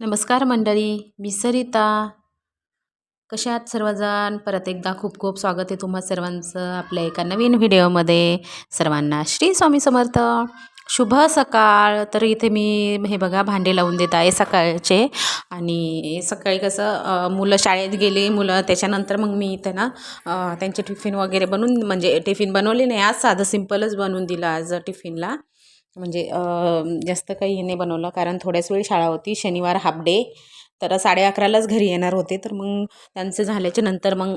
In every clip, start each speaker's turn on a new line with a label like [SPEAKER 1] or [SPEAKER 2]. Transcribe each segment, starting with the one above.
[SPEAKER 1] नमस्कार मंडळी मी सरिता. कशा आहात सर्वजण? परत एकदा खूप खूप स्वागत आहे तुम्हा सर्वांचं आपल्या एका नवीन व्हिडिओमध्ये. सर्वांना श्री स्वामी समर्थ. शुभ सकाळ. तर इथे मी हे बघा भांडे लावून देत आहे सकाळचे. आणि सकाळी कसं मुलं शाळेत गेले मुलं त्याच्यानंतर मग मी इथे ना त्यांचे टिफिन वगैरे बनवून म्हणजे टिफिन बनवले नाही आज साधं सिम्पलच बनवून दिलं आज टिफिनला. म्हणजे जास्त काही हे नाही बनवलं. कारण थोड्याच वेळ शाळा होती. शनिवार हाफ डे. तर साडे अकरालाच घरी येणार होते. तर मग त्यांचं झाल्याच्यानंतर मग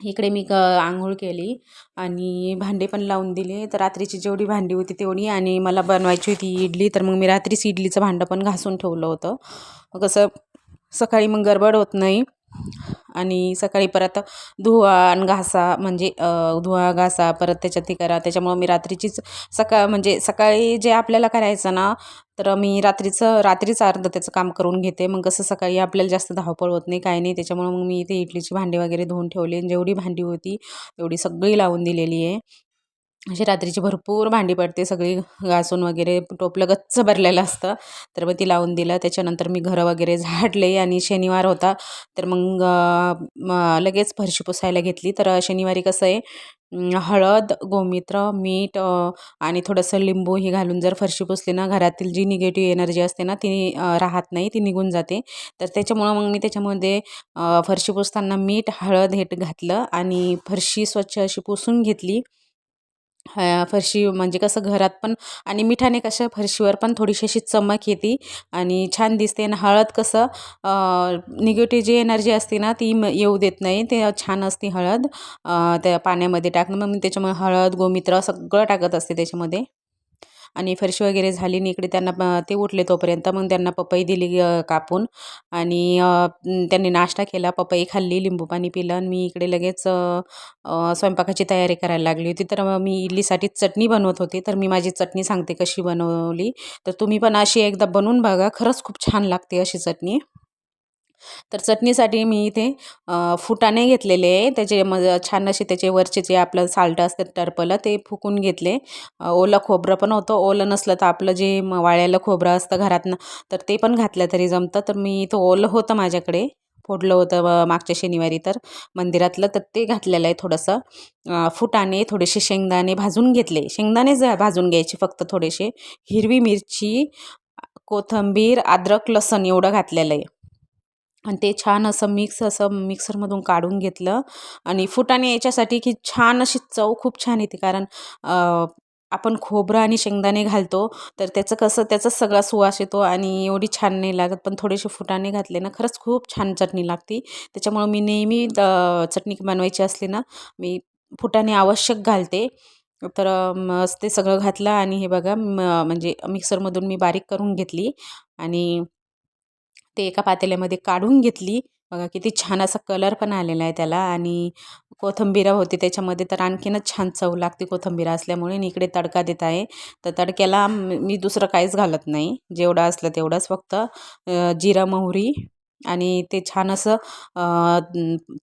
[SPEAKER 1] इकडे मी क आंघोळ केली आणि भांडे पण लावून दिले. तर रात्रीची जेवढी भांडी होती तेवढी आणि मला बनवायची होती इडली. तर मग मी रात्रीच इडलीचं भांडं पण घासून ठेवलं होतं. कसं सकाळी मग गडबड होत नाही. आणि सकाळी परत धुवा आणि घासा म्हणजे धुवा घासा परत त्याच्यात हे करा. त्याच्यामुळं मी रात्रीचीच सकाळ म्हणजे सकाळी जे आपल्याला करायचं ना तर मी रात्रीचं रात्रीच अर्ध त्याचं काम करून घेते. मग कसं सकाळी आपल्याला जास्त धावपळ होत नाही काही नाही. त्याच्यामुळं मग मी इथे इडलीची भांडी वगैरे धुवून ठेवली जेवढी भांडी होती तेवढी सगळी लावून दिलेली आहे. अशी रात्रीची भरपूर भांडी पडते सगळी घासून वगैरे टोपलं गच्च भरलेलं असतं. तर मग ती लावून दिलं. त्याच्यानंतर मी घरं वगैरे झाडले आणि शनिवार होता. तर मग लगेच फरशी पुसायला घेतली. तर शनिवारी कसं आहे हळद गोमित्र मीठ आणि थोडंसं लिंबू हे घालून जर फरशी पुसली ना घरातील जी निगेटिव्ह एनर्जी असते ना ती राहत नाही ती निघून जाते. तर त्याच्यामुळं मग मी त्याच्यामध्ये फरशी पुसताना मीठ हळद हे घातलं आणि फरशी स्वच्छ अशी पुसून घेतली. फरशी म्हणजे कसं घरात पण आणि मिठाने कसं फरशीवर पण थोडीशी अशी चमक येते आणि छान दिसते आणि हळद कसं निगेटिव्ह जी एनर्जी असते ना ती येऊ देत नाही. ते छान असते हळद त्या पाण्यामध्ये टाकणं. मग मी त्याच्यामुळे हळद गोमित्र सगळं टाकत असते त्याच्यामध्ये. आणि फरशी वगैरे झाली आणि इकडे त्यांना ते उठले तोपर्यंत. मग त्यांना पपई दिली कापून. आणि त्यांनी नाश्ता केला पपई खाल्ली लिंबू पाणी पिलं आणि मी इकडे लगेच स्वयंपाकाची तयारी करायला लागली होती. तर मी इडलीसाठी चटणी बनवत होते. तर मी माझी चटणी सांगते कशी बनवली. तर तुम्ही पण अशी एकदा बनवून बघा. खरंच खूप छान लागते अशी चटणी. तर चटणीसाठी मी इथे फुटाणे घेतलेले आहे. त्याचे मग छान असे त्याचे वरचे जे आपलं साल्ट असतं टरपलं ते फुकून घेतले. ओलं खोबरं पण होतं. ओलं नसलं तर आपलं जे वाळ्यालं खोबरं असतं घरातनं तर ते पण घातलं तरी जमतं. तर मी इथं ओलं होतं माझ्याकडे. फोडलं होतं मागच्या शनिवारी तर मंदिरातलं तर ते घातलेलं आहे थोडंसं. फुटाणे थोडेसे शेंगदाणे भाजून घेतले. शेंगदाणेच भाजून घ्यायचे फक्त थोडेसे. हिरवी मिरची कोथंबीर अद्रक लसण एवढं घातलेलं आहे. आणि ते छान असं मिक्स असं मिक्सरमधून काढून घेतलं. आणि फुटाणे याच्यासाठी की छान अशी चव खूप छान येते. कारण आपण खोबरं आणि शेंगदाणे घालतो तर त्याचं कसं त्याचाच सगळा सुवास येतो आणि एवढी छान नाही लागत. पण थोडेसे फुटाणे घातले ना खरंच खूप छान चटणी लागते. त्याच्यामुळं मी नेहमी चटणी बनवायची असली ना मी फुटाणे आवश्यक घालते. तर ते सगळं घातलं आणि हे बघा म्हणजे मिक्सरमधून मी बारीक करून घेतली. आणि ते एका पातेल्यामध्ये काढून घेतली. बघा किती छान असा कलर पण आलेला आहे त्याला आणि कोथंबीर होती त्याच्यामध्ये तर आणखीनच छान चव लागते कोथंबीरा असल्यामुळे आणि इकडे तडका देत आहे. तर तडक्याला मी दुसरं काहीच घालत नाही. जेवढं असलं तेवढंच फक्त जिरा मोहरी आणि ते छान असं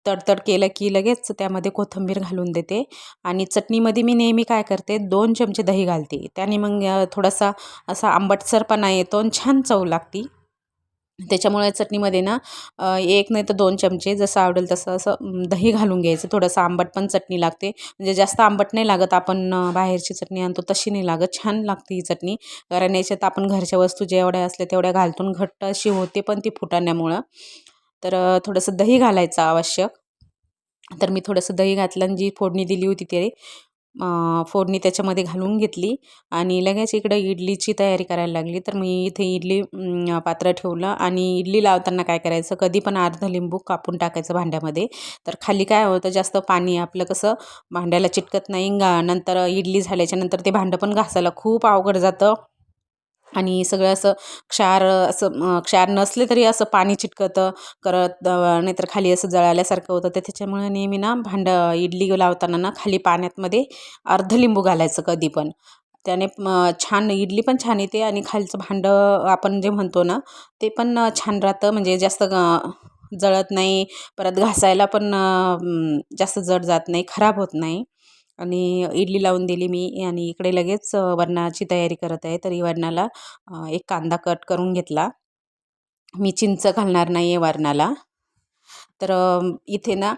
[SPEAKER 1] तडतड केलं की लगेच त्यामध्ये कोथिंबीर घालून देते. आणि चटणीमध्ये मी नेहमी काय करते दोन चमचे दही घालते. त्याने मग थोडासा असा आंबटसरपणा येतो आणि छान चव लागती. त्याच्यामुळे चटणीमध्ये ना एक नाही तर दोन चमचे जसं आवडेल तसं असं दही घालून घ्यायचं. थोडंसं आंबट पण चटणी लागते. म्हणजे जास्त आंबट नाही लागत आपण बाहेरची चटणी आणतो तशी नाही लागत. छान लागते ही चटणी. कारण याच्यात आपण घरच्या वस्तू जेवढ्या असल्या तेवढ्या घालतून घट्ट अशी होते पण ती फुटाण्यामुळं. तर थोडंसं दही घालायचं आवश्यक. तर मी थोडंसं दही घातलं आणि जी फोडणी दिली होती ते फोडणी त्याच्यामध्ये घालून घेतली आणि लगेच इकडं इडलीची तयारी करायला लागली. तर मी इथे इडली पात्र ठेवलं आणि इडली लावताना काय करायचं कधी पण अर्ध लिंबू कापून टाकायचं भांड्यामध्ये. तर खाली काय होतं जास्त पाणी आपलं कसं भांड्याला चिटकत नाही. नंतर इडली झाल्याच्यानंतर ते भांडं पण घासायला खूप अवघड जातं. आणि सगळं असं क्षार असं क्षार नसले तरी असं पाणी चिटकतं करत नाहीतर खाली असं जळाल्यासारखं होतं. तर त्याच्यामुळे नेहमी ना भांडं इडली लावताना ना खाली पाण्यातमध्ये अर्ध लिंबू घालायचं कधी पण. त्याने छान इडली पण छान येते आणि खालचं भांडं आपण जे म्हणतो ना ते पण छान राहतं. म्हणजे जास्त जळत नाही परत घासायला पण जास्त जड जात नाही खराब होत नाही. आणि इडली लावून दिली मी. आणि इकडे लगेच वरणाची तयारी करत आहे. तरी वरणाला एक कांदा कट करून घेतला. मी चिंच घालणार नाही आहे वरणाला. तर इथे ना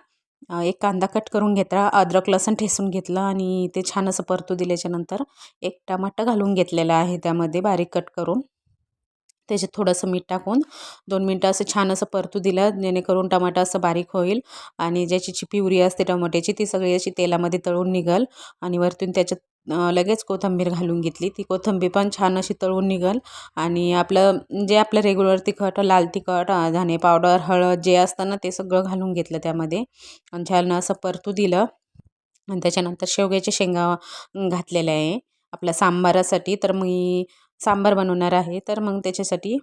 [SPEAKER 1] एक कांदा कट करून घेतला. अद्रक लसण ठेसून घेतलं. आणि ते छान असं परतू दिल्याच्यानंतर एक टमाटा घालून घेतलेला आहे त्यामध्ये बारीक कट करून. त्याच्यात थोडंसं मीठ टाकून दोन मिनटं असं छान असं परतू दिलं जेणेकरून टमाटा असं बारीक होईल आणि ज्याची जी पिवरी असते टमाट्याची ती सगळी अशी तेलामध्ये तळून निघल आणि वरतून त्याच्यात लगेच कोथिंबीर घालून घेतली. ती कोथिंबीर पण छान अशी तळून निघल आणि आपलं जे आपलं रेग्युलर तिखट लाल तिखट अ, धने पावडर हळद जे असतं ना ते सगळं घालून घेतलं त्यामध्ये आणि छान असं परतू दिलं आणि त्याच्यानंतर शेवग्याच्या शेंगा घातलेल्या आहे. आपल्या सांबारासाठी तर मी सांबार बनवणार आहे. तर मग त्याच्यासाठी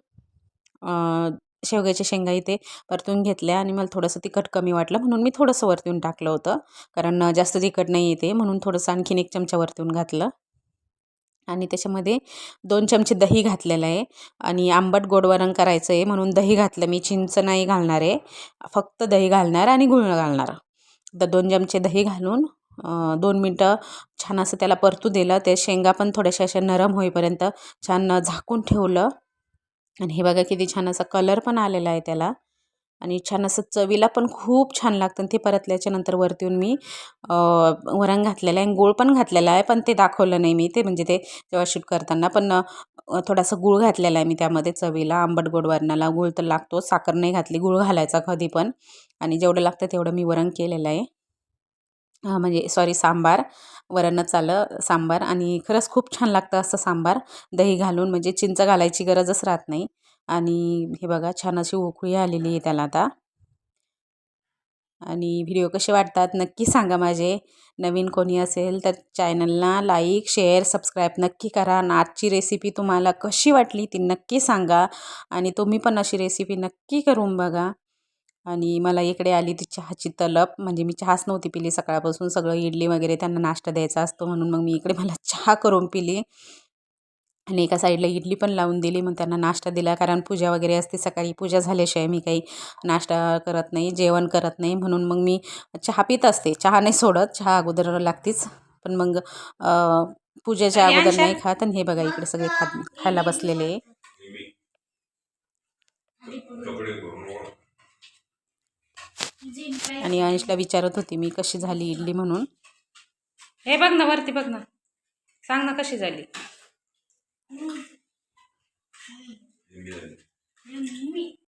[SPEAKER 1] शेवग्याच्या शेंगा इथे परतून घेतल्या आणि मला थोडंसं तिखट कमी वाटलं. म्हणून मी थोडंसं वरतून टाकलं होतं. कारण जास्त तिखट नाही येते म्हणून थोडंसं आणखीन एक चमचा वरतून घातलं. आणि त्याच्यामध्ये दोन चमचे दही घातलेलं आहे. आणि आंबट गोड वरण करायचं आहे. म्हणून दही घातलं मी. चिंच नाही घालणार आहे. फक्त दही घालणार आणि गुळ घालणार. तर दोन चमचे दही घालून दोन मिनटं छान असं त्याला परतू दिलं. ते शेंगा पण थोड्याशा अशा नरम होईपर्यंत छान झाकून ठेवलं. आणि हे बघा किती छान असा कलर पण आलेला आहे त्याला. आणि छान असं चवीला पण खूप छान लागतं. आणि ते परतल्याच्या नंतर वरती येऊन मी वरण घातलेलं आहे आणि गूळ पण घातलेला आहे पण ते दाखवलं नाही मी ते. म्हणजे ते जेव्हा शूट करताना पण थोडासा गूळ घातलेला आहे मी त्यामध्ये चवीला. आंबट गोड वरणाला गूळ तर लागतो साखर नाही घातली. गूळ घालायचा कधी पण. आणि जेवढं लागतं तेवढं मी वरण केलेलं आहे. म्हणजे सॉरी सांबार. वरणच आलं सांबार. आणि खरंच खूप छान लागतं असं सांबार. दही घालून म्हणजे चिंच घालायची गरजच राहत नाही. आणि हे बघा छान अशी उकळी आलेली आहे त्याला आता. आणि व्हिडिओ कसे वाटतात नक्की सांगा माझे. नवीन कोणी असेल तर चॅनलला लाईक शेअर सबस्क्राईब नक्की करा. आणि आजची रेसिपी तुम्हाला कशी वाटली ती नक्की सांगा. आणि तुम्ही पण अशी रेसिपी नक्की करून बघा. आणि मला इकडे आली ती चहाची तलप. म्हणजे मी चहाच नव्हती पिली सकाळपासून. सगळं इडली वगैरे त्यांना नाश्ता द्यायचा असतो म्हणून मग मी इकडे मला चहा करून पिली. आणि एका साईडला इडली पण लावून दिली. मग त्यांना नाश्ता दिला. कारण पूजा वगैरे असते. सकाळी पूजा झाल्याशिवाय मी काही नाश्ता करत नाही जेवण करत नाही. म्हणून मग मी चहा पित असते. चहा नाही सोडत. चहा अगोदर लागतीच. पण मग पूजेच्या अगोदर नाही खात. आणि हे बघा इकडे सगळे खा खायला बसलेले. आहे. आणि अंशला विचारत होती मी कशी झाली इडली म्हणून? हे बघ ना वरती बघ ना. सांग ना कशी झाली.